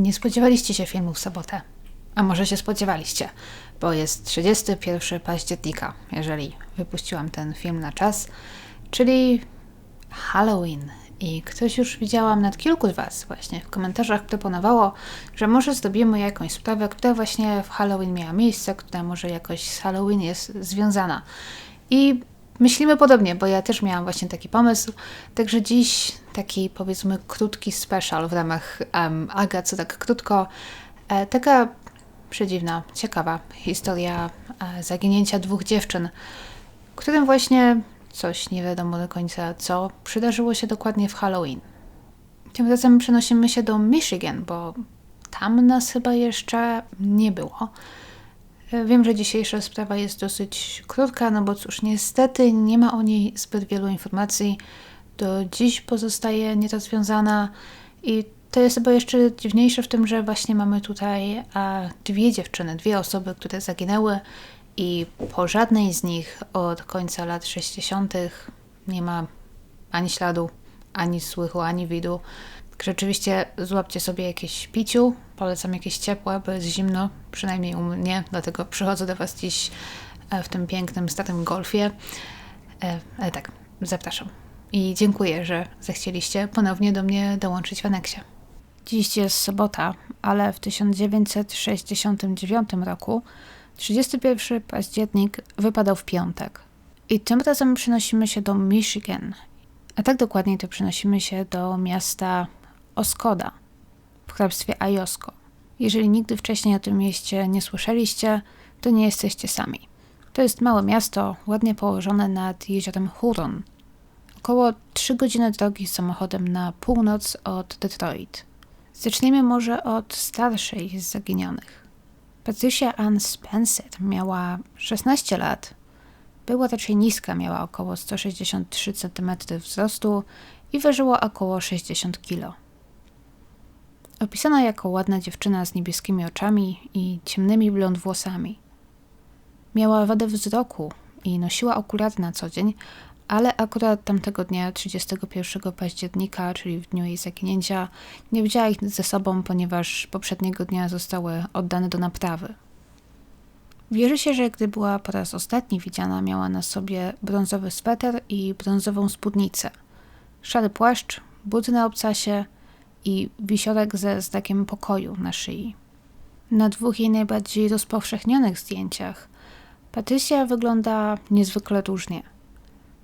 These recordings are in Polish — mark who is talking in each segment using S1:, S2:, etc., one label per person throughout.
S1: Nie spodziewaliście się filmu w sobotę. A może się spodziewaliście, bo jest 31 października, jeżeli wypuściłam ten film na czas, czyli Halloween. I ktoś już widziałam nad kilku z Was właśnie w komentarzach proponowało, że może zrobimy jakąś sprawę, która właśnie w Halloween miała miejsce, która może jakoś z Halloween jest związana. I myślimy podobnie, bo ja też miałam właśnie taki pomysł. Także dziś taki powiedzmy krótki special w ramach um, Aga, co tak krótko. E, taka przedziwna, ciekawa historia e, zaginięcia dwóch dziewczyn, którym właśnie coś nie wiadomo do końca co przydarzyło się dokładnie w Halloween. Tym razem przenosimy się do Michigan, bo tam nas chyba jeszcze nie było. Wiem, że dzisiejsza sprawa jest dosyć krótka, no bo cóż, niestety nie ma o niej zbyt wielu informacji. Do dziś pozostaje nierozwiązana i to jest chyba jeszcze dziwniejsze w tym, że właśnie mamy tutaj a, dwie dziewczyny, dwie osoby, które zaginęły i po żadnej z nich od końca lat 60. nie ma ani śladu, ani słychu, ani widu. Rzeczywiście złapcie sobie jakieś piciu, polecam jakieś ciepłe, bo jest zimno, przynajmniej u mnie, dlatego przychodzę do Was dziś e, w tym pięknym, starym golfie. E, ale tak, zapraszam. I dziękuję, że zechcieliście ponownie do mnie dołączyć w aneksie. Dziś jest sobota, ale w 1969 roku 31 październik wypadał w piątek. I tym razem przenosimy się do Michigan. A tak dokładniej to przenosimy się do miasta Oskoda w hrabstwie Ajosko. Jeżeli nigdy wcześniej o tym mieście nie słyszeliście, to nie jesteście sami. To jest małe miasto, ładnie położone nad jeziorem Huron. Około 3 godziny drogi samochodem na północ od Detroit. Zacznijmy może od starszej z zaginionych. Patricia Ann Spencer miała 16 lat. Była raczej niska, miała około 163 cm wzrostu i ważyła około 60 kg. Opisana jako ładna dziewczyna z niebieskimi oczami i ciemnymi blond włosami. Miała wadę wzroku i nosiła okulary na co dzień, ale akurat tamtego dnia, 31 października, czyli w dniu jej zaginięcia, nie wzięła ich ze sobą, ponieważ poprzedniego dnia zostały oddane do naprawy. Wierzy się, że gdy była po raz ostatni widziana, miała na sobie brązowy sweter i brązową spódnicę, szary płaszcz, buty na obcasie i wisiorek ze znakiem pokoju na szyi. Na dwóch jej najbardziej rozpowszechnionych zdjęciach Patrycja wygląda niezwykle różnie –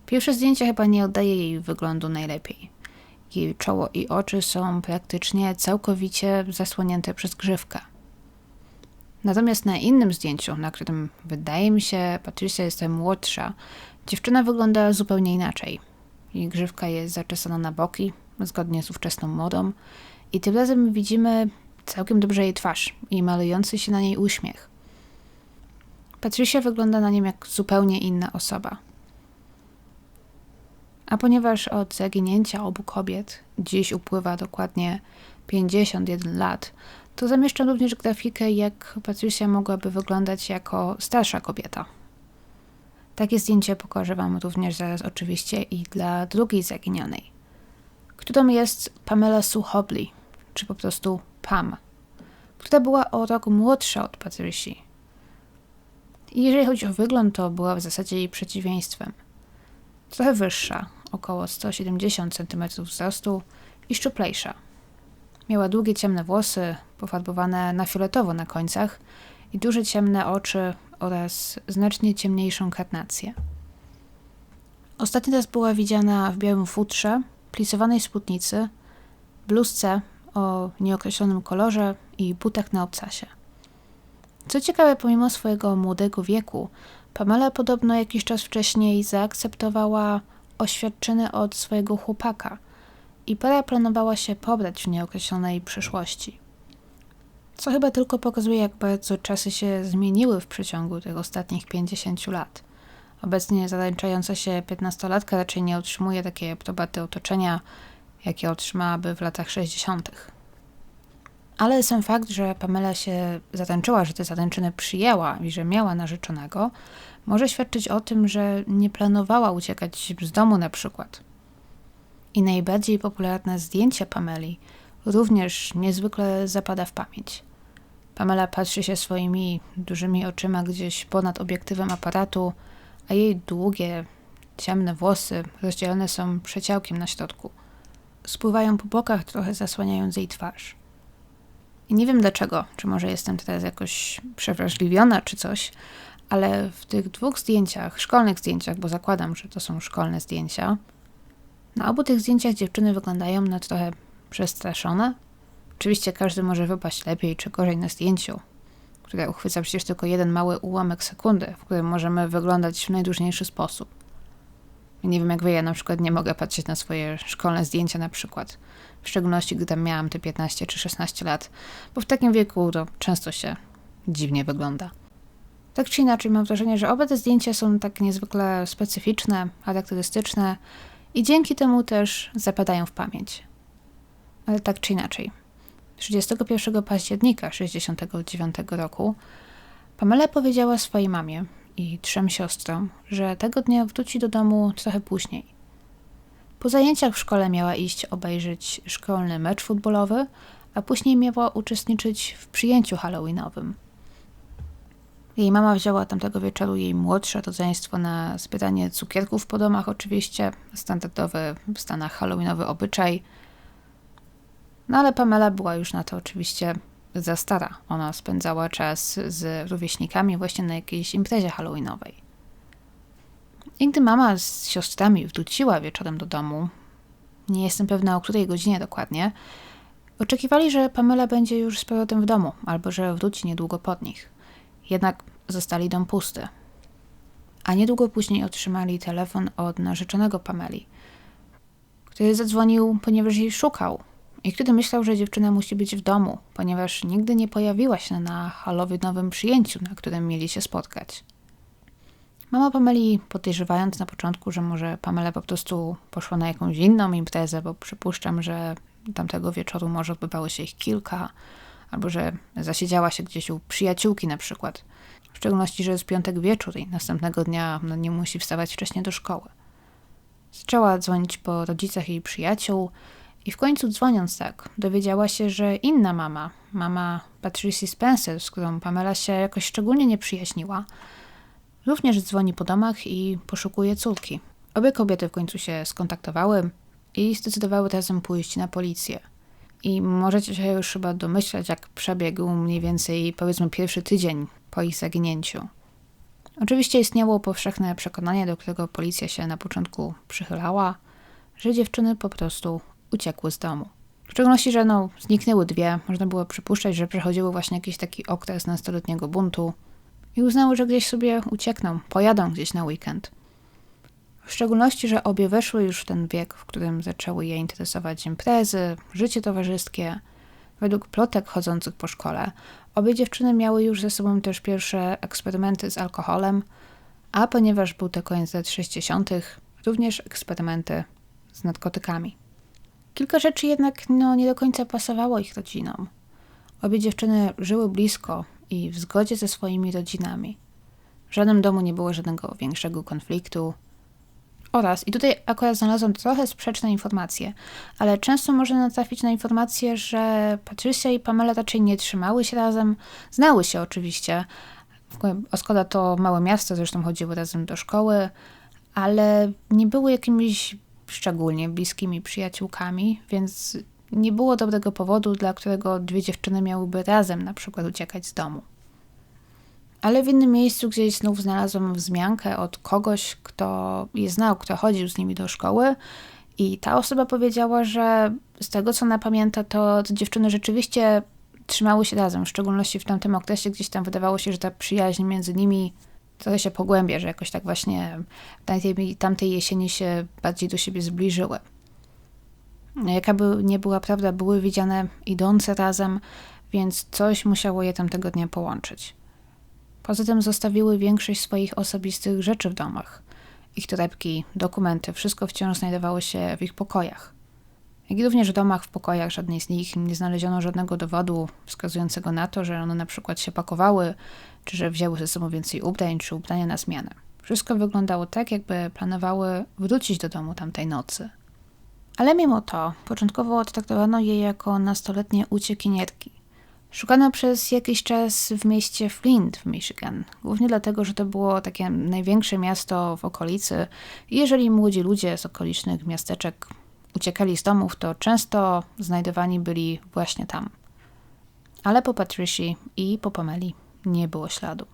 S1: Pierwsze zdjęcie chyba nie oddaje jej wyglądu najlepiej. Jej czoło i oczy są praktycznie całkowicie zasłonięte przez grzywkę. Natomiast na innym zdjęciu, na którym wydaje mi się Patricia jest młodsza, dziewczyna wygląda zupełnie inaczej. Jej grzywka jest zaczesana na boki, zgodnie z ówczesną modą, i tym razem widzimy całkiem dobrze jej twarz i malujący się na niej uśmiech. Patricia wygląda na nim jak zupełnie inna osoba. A ponieważ od zaginięcia obu kobiet dziś upływa dokładnie 51 lat, to zamieszczam również grafikę, jak Patricia mogłaby wyglądać jako starsza kobieta. Takie zdjęcie pokażę Wam również zaraz oczywiście i dla drugiej zaginionej, którą jest Pamela Sue Hobley, czy po prostu Pam, która była o rok młodsza od Patrici. I jeżeli chodzi o wygląd, to była w zasadzie jej przeciwieństwem. Trochę wyższa, około 170 cm wzrostu i szczuplejsza. Miała długie ciemne włosy, pofarbowane na fioletowo na końcach i duże ciemne oczy oraz znacznie ciemniejszą karnację. Ostatni raz była widziana w białym futrze, plisowanej spódnicy, bluzce o nieokreślonym kolorze i butach na obcasie. Co ciekawe, pomimo swojego młodego wieku, Pamela podobno jakiś czas wcześniej zaakceptowała oświadczyny od swojego chłopaka i para planowała się pobrać w nieokreślonej przyszłości. Co chyba tylko pokazuje, jak bardzo czasy się zmieniły w przeciągu tych ostatnich 50 lat. Obecnie zaręczająca się 15-latka raczej nie otrzymuje takiej aprobaty otoczenia, jakie otrzymałaby w latach 60. Ale sam fakt, że Pamela się zaręczyła, że te zaręczyny przyjęła i że miała narzeczonego, może świadczyć o tym, że nie planowała uciekać z domu na przykład. I najbardziej popularne zdjęcia Pameli również niezwykle zapada w pamięć. Pamela patrzy się swoimi dużymi oczyma gdzieś ponad obiektywem aparatu, a jej długie, ciemne włosy rozdzielone są przeciałkiem na środku. Spływają po bokach, trochę zasłaniając jej twarz. I nie wiem dlaczego, czy może jestem teraz jakoś przewrażliwiona, czy coś, ale w tych dwóch zdjęciach, szkolnych zdjęciach, bo zakładam, że to są szkolne zdjęcia, na obu tych zdjęciach dziewczyny wyglądają na trochę przestraszone. Oczywiście każdy może wypaść lepiej czy gorzej na zdjęciu, które uchwyca przecież tylko jeden mały ułamek sekundy, w którym możemy wyglądać w najdłużniejszy sposób. Nie wiem jak wy, ja na przykład nie mogę patrzeć na swoje szkolne zdjęcia na przykład. W szczególności gdy miałam te 15 czy 16 lat, bo w takim wieku to często się dziwnie wygląda. Tak czy inaczej, mam wrażenie, że oba te zdjęcia są tak niezwykle specyficzne, charakterystyczne i dzięki temu też zapadają w pamięć. Ale tak czy inaczej. 31 października 1969 roku Pamela powiedziała swojej mamie i trzem siostrom, że tego dnia wróci do domu trochę później. Po zajęciach w szkole miała iść obejrzeć szkolny mecz futbolowy, a później miała uczestniczyć w przyjęciu halloweenowym – jej mama wzięła tamtego wieczoru jej młodsze rodzeństwo na zbieranie cukierków po domach, oczywiście, standardowy w Stanach halloweenowy obyczaj. No ale Pamela była już na to oczywiście za stara. Ona spędzała czas z rówieśnikami właśnie na jakiejś imprezie halloweenowej. I gdy mama z siostrami wróciła wieczorem do domu, nie jestem pewna o której godzinie dokładnie, oczekiwali, że Pamela będzie już z powrotem w domu, albo że wróci niedługo pod nich. Jednak zostali dom pusty. A niedługo później otrzymali telefon od narzeczonego Pameli, który zadzwonił, ponieważ jej szukał i który myślał, że dziewczyna musi być w domu, ponieważ nigdy nie pojawiła się na nowym przyjęciu, na którym mieli się spotkać. Mama Pameli, podejrzewając na początku, że może Pamela po prostu poszła na jakąś inną imprezę, bo przypuszczam, że tamtego wieczoru może odbywało się ich kilka, albo że zasiedziała się gdzieś u przyjaciółki na przykład. W szczególności, że jest piątek wieczór i następnego dnia no, nie musi wstawać wcześniej do szkoły. Zaczęła dzwonić po rodzicach jej przyjaciół i w końcu dzwoniąc tak, dowiedziała się, że inna mama, mama Patricia Spencer, z którą Pamela się jakoś szczególnie nie przyjaźniła, również dzwoni po domach i poszukuje córki. Obie kobiety w końcu się skontaktowały i zdecydowały razem pójść na policję. I możecie się już chyba domyślać, jak przebiegł mniej więcej, powiedzmy, pierwszy tydzień po ich zaginięciu. Oczywiście istniało powszechne przekonanie, do którego policja się na początku przychylała, że dziewczyny po prostu uciekły z domu. W szczególności, że no, zniknęły dwie, można było przypuszczać, że przechodziły właśnie jakiś taki okres nastoletniego buntu i uznały, że gdzieś sobie uciekną, pojadą gdzieś na weekend. W szczególności, że obie weszły już w ten wiek, w którym zaczęły je interesować imprezy, życie towarzyskie. Według plotek chodzących po szkole, obie dziewczyny miały już ze sobą też pierwsze eksperymenty z alkoholem, a ponieważ był to koniec lat 60., również eksperymenty z narkotykami. Kilka rzeczy jednak no, nie do końca pasowało ich rodzinom. Obie dziewczyny żyły blisko i w zgodzie ze swoimi rodzinami. W żadnym domu nie było żadnego większego konfliktu, oraz, i tutaj akurat znalazłam trochę sprzeczne informacje, ale często można natrafić na informację, że Patricia i Pamela raczej nie trzymały się razem, znały się oczywiście. Oskoda to małe miasto, zresztą chodziły razem do szkoły, ale nie były jakimiś szczególnie bliskimi przyjaciółkami, więc nie było dobrego powodu, dla którego dwie dziewczyny miałyby razem na przykład uciekać z domu. Ale w innym miejscu gdzieś znów znalazłam wzmiankę od kogoś, kto je znał, kto chodził z nimi do szkoły. I ta osoba powiedziała, że z tego co ona pamięta, to te dziewczyny rzeczywiście trzymały się razem, w szczególności w tamtym okresie gdzieś tam wydawało się, że ta przyjaźń między nimi trochę się pogłębia, że jakoś tak właśnie tamtej, tamtej jesieni się bardziej do siebie zbliżyły. Jaka by nie była prawda, były widziane idące razem, więc coś musiało je tamtego dnia połączyć. Poza tym zostawiły większość swoich osobistych rzeczy w domach. Ich torebki, dokumenty, wszystko wciąż znajdowało się w ich pokojach. Jak i również w domach, w pokojach żadnej z nich nie znaleziono żadnego dowodu wskazującego na to, że one na przykład się pakowały, czy że wzięły ze sobą więcej ubrań, czy ubrania na zmianę. Wszystko wyglądało tak, jakby planowały wrócić do domu tamtej nocy. Ale mimo to, początkowo traktowano je jako nastoletnie uciekinierki. Szukano przez jakiś czas w mieście Flint w Michigan, głównie dlatego, że to było takie największe miasto w okolicy i jeżeli młodzi ludzie z okolicznych miasteczek uciekali z domów, to często znajdowani byli właśnie tam. Ale po Patrici i po Pameli nie było śladu.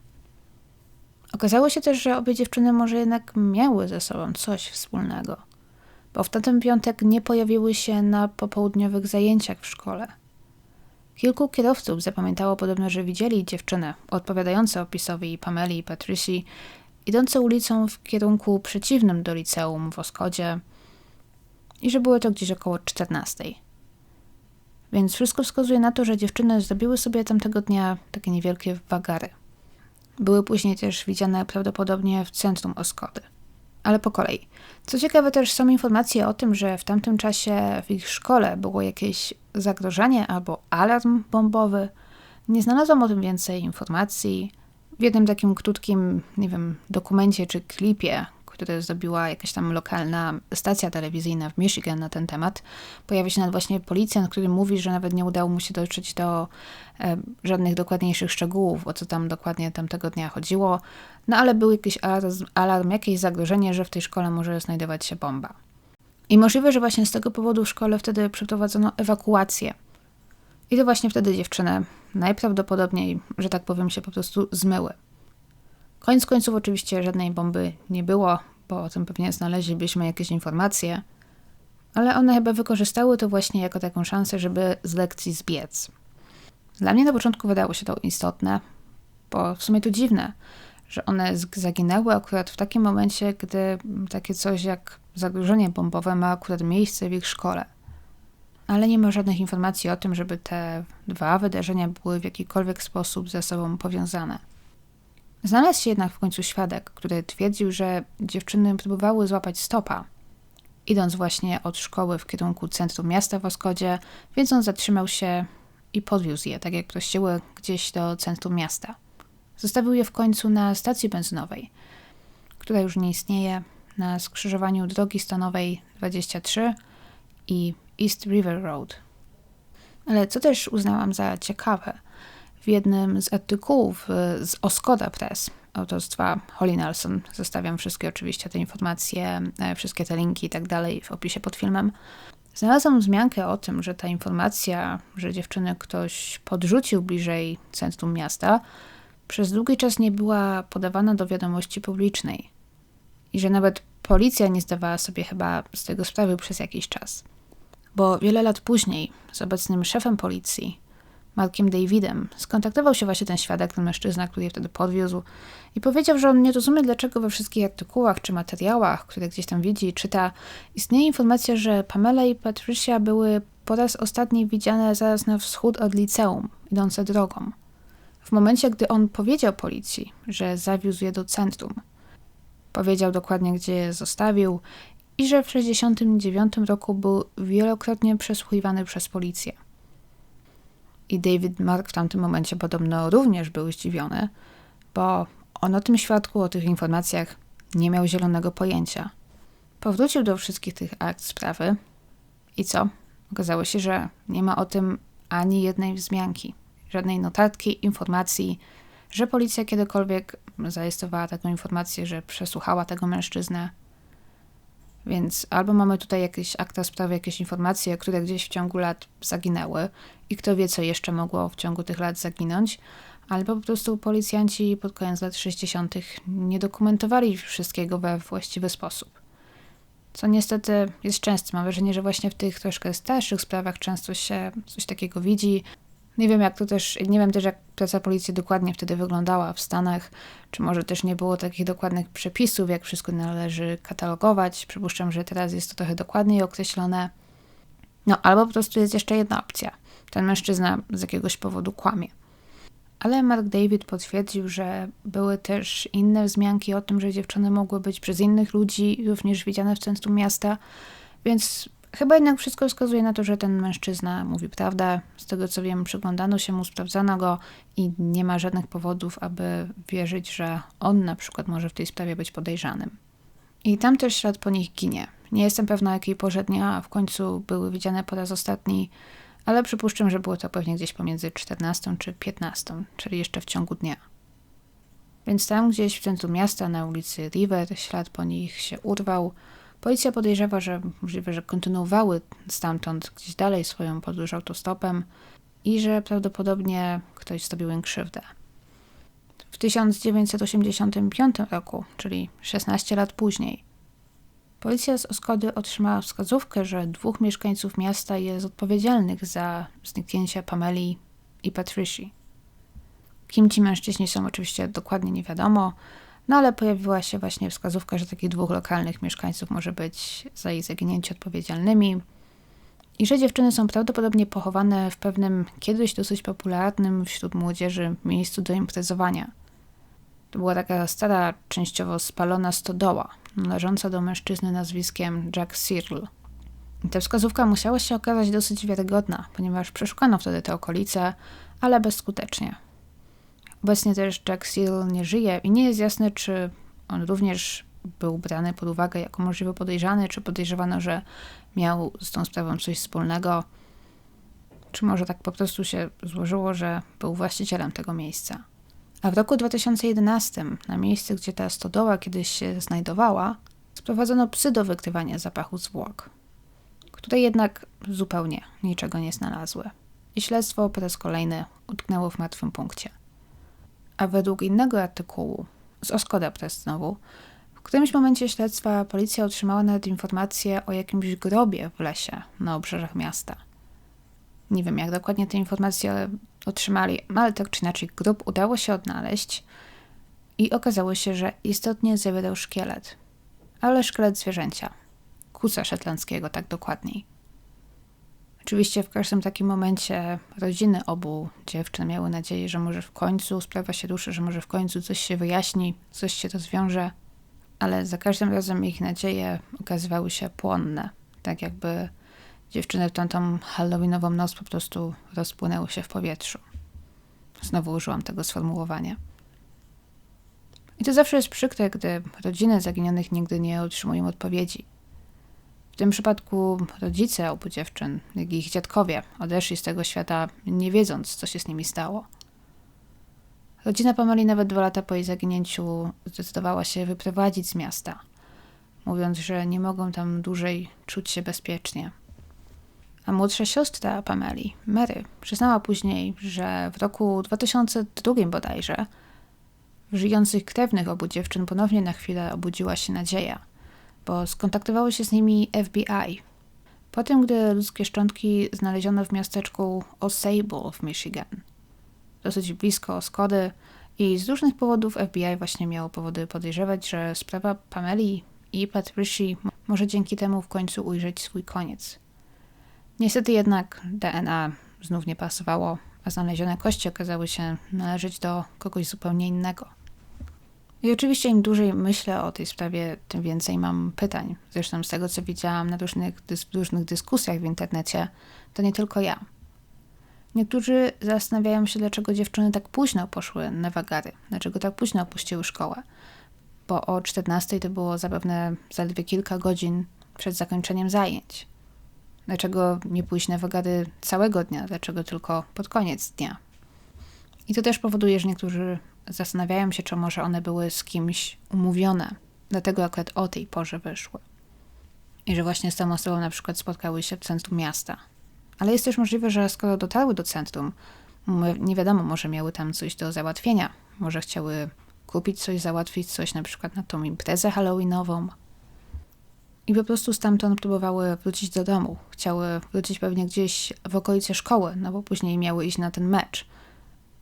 S1: Okazało się też, że obie dziewczyny może jednak miały ze sobą coś wspólnego, bo w tamten piątek nie pojawiły się na popołudniowych zajęciach w szkole. Kilku kierowców zapamiętało podobno, że widzieli dziewczynę odpowiadające opisowi Pameli i Patrici, idące ulicą w kierunku przeciwnym do liceum w Oskodzie i że było to gdzieś około 14. Więc wszystko wskazuje na to, że dziewczyny zrobiły sobie tamtego dnia takie niewielkie wagary. Były później też widziane prawdopodobnie w centrum Oskody. Ale po kolei. Co ciekawe, też są informacje o tym, że w tamtym czasie w ich szkole było jakieś zagrożenie albo alarm bombowy. Nie znalazłam o tym więcej informacji. W jednym takim krótkim, nie wiem, dokumencie czy klipie, które zrobiła jakaś tam lokalna stacja telewizyjna w Michigan na ten temat. Pojawia się nawet właśnie policjant, który mówi, że nawet nie udało mu się dotrzeć do e, żadnych dokładniejszych szczegółów, o co tam dokładnie tamtego dnia chodziło. No ale był jakiś alarm, alarm, jakieś zagrożenie, że w tej szkole może znajdować się bomba. I możliwe, że właśnie z tego powodu w szkole wtedy przeprowadzono ewakuację. I to właśnie wtedy dziewczyny najprawdopodobniej, że tak powiem, się po prostu zmyły. Koniec końców oczywiście żadnej bomby nie było, o tym pewnie znaleźlibyśmy jakieś informacje, ale one chyba wykorzystały to właśnie jako taką szansę, żeby z lekcji zbiec. Dla mnie na początku wydało się to istotne, bo w sumie to dziwne, że one zaginęły akurat w takim momencie, gdy takie coś jak zagrożenie bombowe ma akurat miejsce w ich szkole. Ale nie ma żadnych informacji o tym, żeby te dwa wydarzenia były w jakikolwiek sposób ze sobą powiązane. Znalazł się jednak w końcu świadek, który twierdził, że dziewczyny próbowały złapać stopa, idąc właśnie od szkoły w kierunku centrum miasta w Oskodzie, więc on zatrzymał się i podwiózł je, tak jak prosiły, gdzieś do centrum miasta. Zostawił je w końcu na stacji benzynowej, która już nie istnieje, na skrzyżowaniu drogi stanowej 23 i East River Road. Ale co też uznałam za ciekawe – w jednym z artykułów y, z Oskoda Press autorstwa Holly Nelson. Zostawiam wszystkie oczywiście te informacje, e, wszystkie te linki i tak dalej w opisie pod filmem. Znalazłam wzmiankę o tym, że ta informacja, że dziewczyny ktoś podrzucił bliżej centrum miasta, przez długi czas nie była podawana do wiadomości publicznej. I że nawet policja nie zdawała sobie chyba z tego sprawy przez jakiś czas. Bo wiele lat później z obecnym szefem policji, Markiem Davidem, skontaktował się właśnie ten świadek, ten mężczyzna, który je wtedy podwiózł i powiedział, że on nie rozumie, dlaczego we wszystkich artykułach czy materiałach, które gdzieś tam widzi czyta, istnieje informacja, że Pamela i Patricia były po raz ostatni widziane zaraz na wschód od liceum, idące drogą. W momencie, gdy on powiedział policji, że zawiózł je do centrum, powiedział dokładnie, gdzie je zostawił i że w 1969 roku był wielokrotnie przesłuchiwany przez policję. I David Mark w tamtym momencie podobno również był zdziwiony, bo on o tym świadku, o tych informacjach nie miał zielonego pojęcia. Powrócił do wszystkich tych akt sprawy i co? Okazało się, że nie ma o tym ani jednej wzmianki, żadnej notatki, informacji, że policja kiedykolwiek zarejestrowała taką informację, że przesłuchała tego mężczyznę, więc albo mamy tutaj jakieś akta sprawy, jakieś informacje, które gdzieś w ciągu lat zaginęły i kto wie, co jeszcze mogło w ciągu tych lat zaginąć, albo po prostu policjanci pod koniec lat 60. nie dokumentowali wszystkiego we właściwy sposób. Co niestety jest częste. Mam wrażenie, że właśnie w tych troszkę starszych sprawach często się coś takiego widzi, nie wiem, jak to też, nie wiem też, jak praca policji dokładnie wtedy wyglądała w Stanach, czy może też nie było takich dokładnych przepisów, jak wszystko należy katalogować. Przypuszczam, że teraz jest to trochę dokładniej określone. No, albo po prostu jest jeszcze jedna opcja. Ten mężczyzna z jakiegoś powodu kłamie. Ale Mark David potwierdził, że były też inne wzmianki o tym, że dziewczyny mogły być przez innych ludzi również widziane w centrum miasta, więc Chyba jednak wszystko wskazuje na to, że ten mężczyzna mówi prawdę. Z tego co wiem, przyglądano się mu, sprawdzano go i nie ma żadnych powodów, aby wierzyć, że on na przykład może w tej sprawie być podejrzanym. I tam też ślad po nich ginie. Nie jestem pewna, jakiej porze dnia w końcu były widziane po raz ostatni, ale przypuszczam, że było to pewnie gdzieś pomiędzy 14 czy 15, czyli jeszcze w ciągu dnia. Więc tam gdzieś w centrum miasta, na ulicy River, ślad po nich się urwał. Policja podejrzewa, że możliwe, że kontynuowały stamtąd gdzieś dalej swoją podróż autostopem i że prawdopodobnie ktoś zrobił im krzywdę. W 1985 roku, czyli 16 lat później, policja z Oskody otrzymała wskazówkę, że dwóch mieszkańców miasta jest odpowiedzialnych za zniknięcie Pameli i Patricia. Kim ci mężczyźni są oczywiście dokładnie nie wiadomo, no ale pojawiła się właśnie wskazówka, że takich dwóch lokalnych mieszkańców może być za jej zaginięcie odpowiedzialnymi i że dziewczyny są prawdopodobnie pochowane w pewnym kiedyś dosyć popularnym wśród młodzieży miejscu do imprezowania. To była taka stara, częściowo spalona stodoła, należąca do mężczyzny nazwiskiem Jack Searle. I ta wskazówka musiała się okazać dosyć wiarygodna, ponieważ przeszukano wtedy te okolice, ale bezskutecznie. Obecnie też Jack Seal nie żyje i nie jest jasne, czy on również był brany pod uwagę jako możliwy podejrzany, czy podejrzewano, że miał z tą sprawą coś wspólnego, czy może tak po prostu się złożyło, że był właścicielem tego miejsca. A w roku 2011 na miejsce, gdzie ta stodoła kiedyś się znajdowała, sprowadzono psy do wykrywania zapachu zwłok, które jednak zupełnie niczego nie znalazły. I śledztwo po raz kolejny utknęło w martwym punkcie. A według innego artykułu z Oskoda Press znowu, w którymś momencie śledztwa policja otrzymała nawet informację o jakimś grobie w lesie na obrzeżach miasta. Nie wiem, jak dokładnie te informacje otrzymali, ale tak czy inaczej grób udało się odnaleźć i okazało się, że istotnie zawierał szkielet. Ale szkielet zwierzęcia. Kusa szetlandzkiego, tak dokładniej. Oczywiście w każdym takim momencie rodziny obu dziewczyn miały nadzieję, że może w końcu sprawa się ruszy, że może w końcu coś się wyjaśni, coś się rozwiąże, ale za każdym razem ich nadzieje okazywały się płonne, tak jakby dziewczyny w tamtą halloweenową noc po prostu rozpłynęły się w powietrzu. Znowu użyłam tego sformułowania. I to zawsze jest przykre, gdy rodziny zaginionych nigdy nie otrzymują odpowiedzi. W tym przypadku rodzice obu dziewczyn, jak i ich dziadkowie odeszli z tego świata nie wiedząc, co się z nimi stało. Rodzina Pameli nawet dwa lata po jej zaginięciu zdecydowała się wyprowadzić z miasta, mówiąc, że nie mogą tam dłużej czuć się bezpiecznie. A młodsza siostra Pameli, Mary, przyznała później, że w roku 2002 bodajże w żyjących krewnych obu dziewczyn ponownie na chwilę obudziła się nadzieja, bo skontaktowało się z nimi FBI. Po tym, gdy ludzkie szczątki znaleziono w miasteczku Osable w Michigan, dosyć blisko Skody i z różnych powodów FBI właśnie miało powody podejrzewać, że sprawa Pameli i Patricia może dzięki temu w końcu ujrzeć swój koniec. Niestety jednak DNA znów nie pasowało, a znalezione kości okazały się należeć do kogoś zupełnie innego. I oczywiście im dłużej myślę o tej sprawie, tym więcej mam pytań. Zresztą z tego, co widziałam na różnych, dys różnych dyskusjach w internecie, to nie tylko ja. Niektórzy zastanawiają się, dlaczego dziewczyny tak późno poszły na wagary, dlaczego tak późno opuściły szkołę. Bo o 14 to było zapewne zaledwie kilka godzin przed zakończeniem zajęć. Dlaczego nie pójść na wagary całego dnia? Dlaczego tylko pod koniec dnia? I to też powoduje, że niektórzy zastanawiają się, czy może one były z kimś umówione, dlatego akurat o tej porze wyszły. I że właśnie z tą osobą na przykład spotkały się w centrum miasta. Ale jest też możliwe, że skoro dotarły do centrum, nie wiadomo, może miały tam coś do załatwienia, może chciały kupić coś, załatwić coś, na przykład na tą imprezę halloweenową, i po prostu stamtąd próbowały wrócić do domu. Chciały wrócić pewnie gdzieś w okolice szkoły, no bo później miały iść na ten mecz.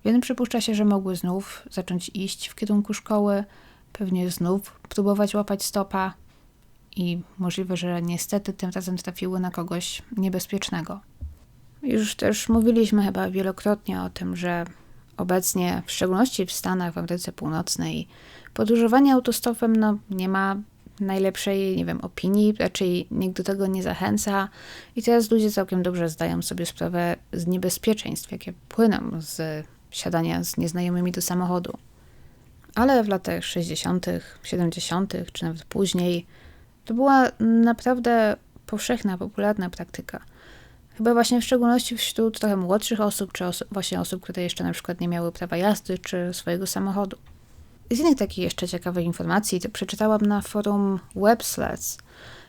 S1: Więc przypuszcza się, że mogły znów zacząć iść w kierunku szkoły, pewnie znów próbować łapać stopa i możliwe, że niestety tym razem trafiły na kogoś niebezpiecznego. Już też mówiliśmy chyba wielokrotnie o tym, że obecnie, w szczególności w Stanach, w Ameryce Północnej, podróżowanie autostopem no, nie ma najlepszej, nie wiem, opinii, raczej nikt do tego nie zachęca. I teraz ludzie całkiem dobrze zdają sobie sprawę z niebezpieczeństw, jakie płyną z siadania z nieznajomymi do samochodu. Ale w latach 60., 70., czy nawet później, To była naprawdę powszechna, popularna praktyka. Chyba właśnie w szczególności wśród trochę młodszych osób, czy właśnie osób, które jeszcze na przykład nie miały prawa jazdy, czy swojego samochodu. Z innych takich jeszcze ciekawych informacji, to przeczytałam na forum WebSleds,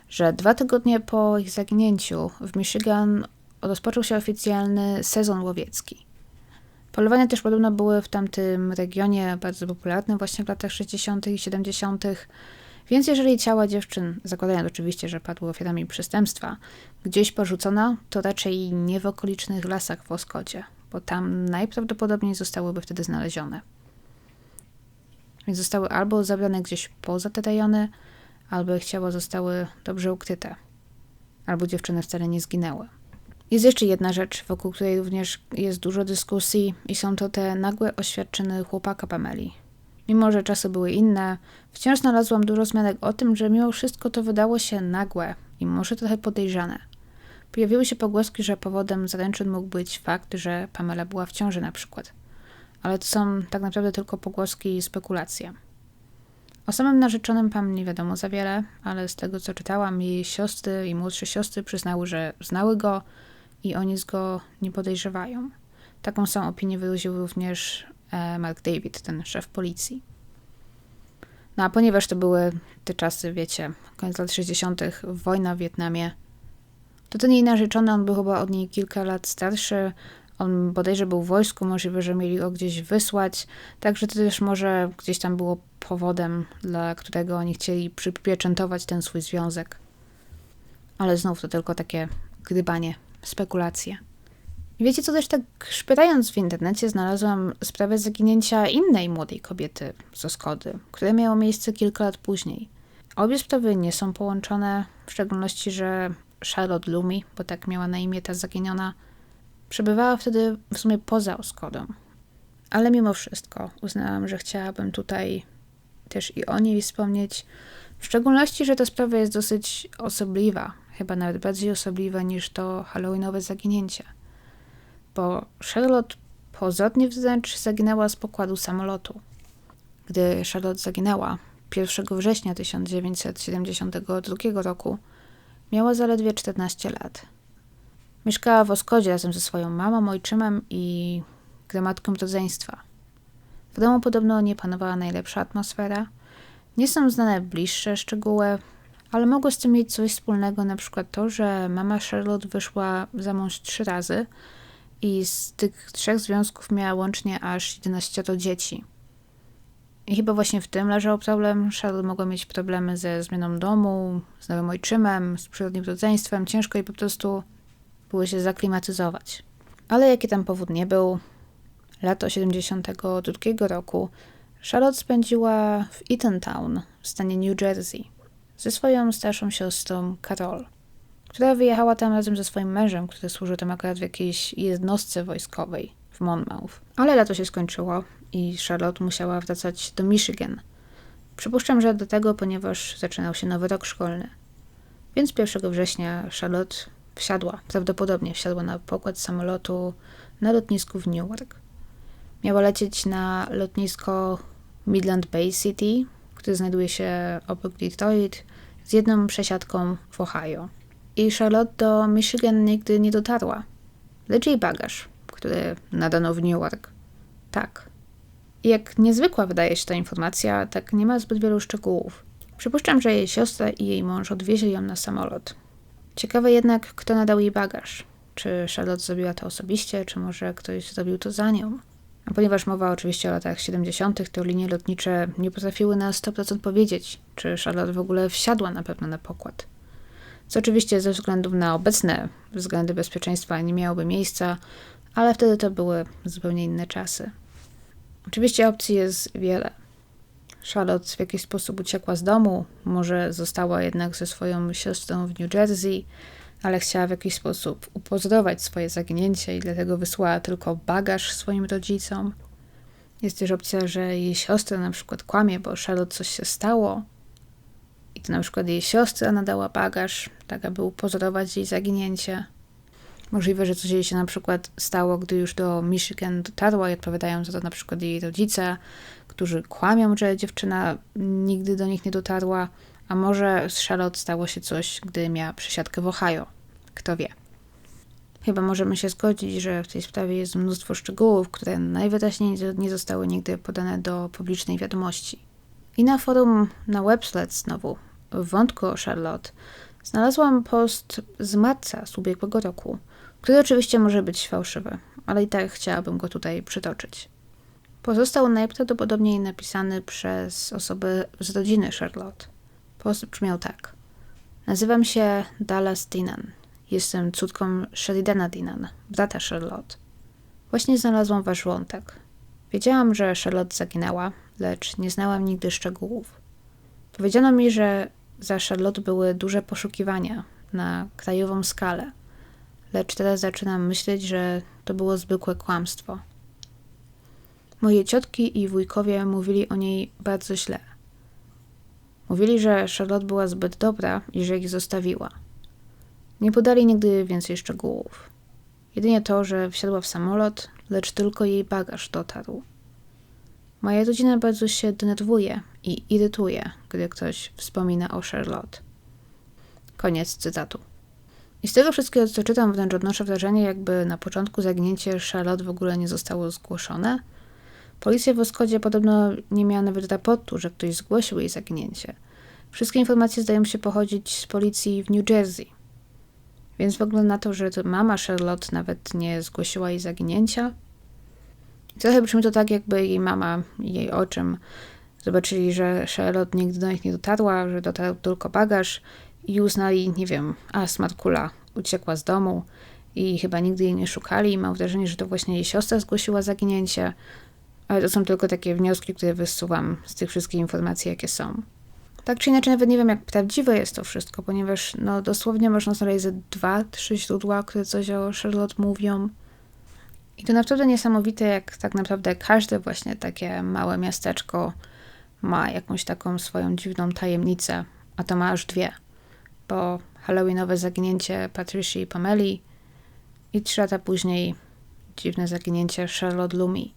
S1: że dwa tygodnie po ich zaginięciu w Michigan rozpoczął się oficjalny sezon łowiecki. Polowania też podobno były w tamtym regionie bardzo popularne właśnie w latach 60. i 70., więc jeżeli ciała dziewczyn, zakładając oczywiście, że padły ofiarami przestępstwa, gdzieś porzucono, to raczej nie w okolicznych lasach w Oskodzie, bo tam najprawdopodobniej zostałyby wtedy znalezione. Więc zostały albo zabrane gdzieś poza te rejony, albo ich ciała zostały dobrze ukryte, albo dziewczyny wcale nie zginęły. Jest jeszcze jedna rzecz, wokół której również jest dużo dyskusji, i są to te nagłe oświadczyny chłopaka Pameli. Mimo, że czasy były inne, wciąż znalazłam dużo zmianek o tym, że mimo wszystko to wydało się nagłe i może trochę podejrzane. Pojawiły się pogłoski, że powodem zaręczyn mógł być fakt, że Pamela była w ciąży na przykład. Ale to są tak naprawdę tylko pogłoski i spekulacje. O samym narzeczonym Pam nie wiadomo za wiele, ale z tego co czytałam, jej siostry i młodsze siostry przyznały, że znały go i oni z go nie podejrzewają. Taką samą opinię wyraził również e, Mark David, ten szef policji. No a ponieważ to były te czasy, wiecie, koniec lat 60., wojna w Wietnamie, to ten jej narzeczony, on był chyba od niej kilka lat starszy, on bodajże był w wojsku, możliwe, że mieli go gdzieś wysłać, także to też może gdzieś tam było powodem, dla którego oni chcieli przypieczętować ten swój związek. Ale znów to tylko takie gdybanie spekulacje. Wiecie co, też tak szperając w internecie znalazłam sprawę zaginięcia innej młodej kobiety z Oskody, które miało miejsce kilka lat później. Obie sprawy nie są połączone, w szczególności, że Charlotte Lumi, bo tak miała na imię ta zaginiona, przebywała wtedy w sumie poza Oskodą. Ale mimo wszystko uznałam, że chciałabym tutaj też i o niej wspomnieć, w szczególności, że ta sprawa jest dosyć osobliwa, chyba nawet bardziej osobliwe niż to halloweenowe zaginięcie. Bo Charlotte pozornie wręcz zaginęła z pokładu samolotu. Gdy Charlotte zaginęła 1 września 1972 roku, miała zaledwie 14 lat. Mieszkała w Oskodzie razem ze swoją mamą, ojczymem i gromadką rodzeństwa. W domu podobno nie panowała najlepsza atmosfera. Nie są znane bliższe szczegóły, ale mogło z tym mieć coś wspólnego, na przykład to, że mama Charlotte wyszła za mąż trzy razy i z tych trzech związków miała łącznie aż 11 dzieci. I chyba właśnie w tym leżał problem. Charlotte mogła mieć problemy ze zmianą domu, z nowym ojczymem, z przyrodnim rodzeństwem. Ciężko jej po prostu było się zaklimatyzować. Ale jaki tam powód nie był, lato 72 roku Charlotte spędziła w Eatontown w stanie New Jersey ze swoją starszą siostrą Carol, która wyjechała tam razem ze swoim mężem, który służył tam akurat w jakiejś jednostce wojskowej w Monmouth. Ale lato się skończyło i Charlotte musiała wracać do Michigan. Przypuszczam, że do tego, ponieważ zaczynał się nowy rok szkolny. Więc 1 września Charlotte wsiadła, prawdopodobnie wsiadła na pokład samolotu na lotnisku w Newark. Miała lecieć na lotnisko Midland Bay City, które znajduje się obok Detroit, z jedną przesiadką w Ohio. I Charlotte do Michigan nigdy nie dotarła. Lecz jej bagaż, który nadano w Newark. Tak. I jak niezwykła wydaje się ta informacja, tak nie ma zbyt wielu szczegółów. Przypuszczam, że jej siostra i jej mąż odwieźli ją na samolot. Ciekawe jednak, kto nadał jej bagaż. Czy Charlotte zrobiła to osobiście, czy może ktoś zrobił to za nią. A ponieważ mowa oczywiście o latach 70., to linie lotnicze nie potrafiły na 100% powiedzieć, czy Charlotte w ogóle wsiadła na pewno na pokład. Co oczywiście ze względów na obecne względy bezpieczeństwa nie miałoby miejsca, ale wtedy to były zupełnie inne czasy. Oczywiście opcji jest wiele. Charlotte w jakiś sposób uciekła z domu, może została jednak ze swoją siostrą w New Jersey, ale chciała w jakiś sposób upozorować swoje zaginięcie i dlatego wysłała tylko bagaż swoim rodzicom. Jest też opcja, że jej siostra na przykład kłamie, bo Charlotte coś się stało to na przykład jej siostra nadała bagaż, tak aby upozorować jej zaginięcie. Możliwe, że coś jej się na przykład stało, gdy już do Michigan dotarła i odpowiadają za to na przykład jej rodzice, którzy kłamią, że dziewczyna nigdy do nich nie dotarła, A może z Charlotte stało się coś, gdy miała przesiadkę w Ohio? Kto wie. Chyba możemy się zgodzić, że w tej sprawie jest mnóstwo szczegółów, które najwyraźniej nie zostały nigdy podane do publicznej wiadomości. I na forum na Webslet znowu, wątku o Charlotte, znalazłam post z marca z ubiegłego roku, który oczywiście może być fałszywy, ale i tak chciałabym go tutaj przytoczyć. Pozostał najprawdopodobniej napisany przez osoby z rodziny Charlotte. Post brzmiał tak. Nazywam się Dallas Dinan. Jestem córką Sheridana Dinan, brata Charlotte. Właśnie znalazłam wasz wątek. Wiedziałam, że Charlotte zaginęła, lecz nie znałam nigdy szczegółów. Powiedziano mi, że za Charlotte były duże poszukiwania na krajową skalę, lecz teraz zaczynam myśleć, że to było zwykłe kłamstwo. Moje ciotki i wujkowie mówili o niej bardzo źle. Mówili, że Charlotte była zbyt dobra i że ich zostawiła. Nie podali nigdy więcej szczegółów. Jedynie to, że wsiadła w samolot, lecz tylko jej bagaż dotarł. Moja rodzina bardzo się denerwuje i irytuje, gdy ktoś wspomina o Charlotte. Koniec cytatu. I z tego wszystkiego, co czytam, wręcz odnoszę wrażenie, jakby na początku zaginięcie Charlotte w ogóle nie zostało zgłoszone. Policja w Oskodzie podobno nie miała nawet raportu, że ktoś zgłosił jej zaginięcie. Wszystkie informacje zdają się pochodzić z policji w New Jersey. Więc wygląda na to, że mama Charlotte nawet nie zgłosiła jej zaginięcia. Trochę brzmi to tak, jakby jej mama i jej oczym zobaczyli, że Charlotte nigdy do nich nie dotarła, że dotarł tylko bagaż i uznali, nie wiem, a Smarkula uciekła z domu i chyba nigdy jej nie szukali. Mam wrażenie, że to właśnie jej siostra zgłosiła zaginięcie, ale to są tylko takie wnioski, które wysuwam z tych wszystkich informacji, jakie są. Tak czy inaczej, nawet nie wiem, jak prawdziwe jest to wszystko, ponieważ no, dosłownie można znaleźć dwa, trzy źródła, które coś o Charlotte mówią. I to naprawdę niesamowite, jak tak naprawdę każde właśnie takie małe miasteczko ma jakąś taką swoją dziwną tajemnicę, a to ma aż dwie. Bo halloweenowe zaginięcie Patricia i Pameli i trzy lata później dziwne zaginięcie Charlotte Lumi.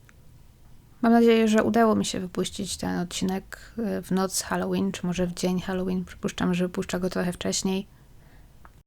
S1: Mam nadzieję, że udało mi się wypuścić ten odcinek w noc Halloween, czy może w dzień Halloween. Przypuszczam, że wypuszczę go trochę wcześniej.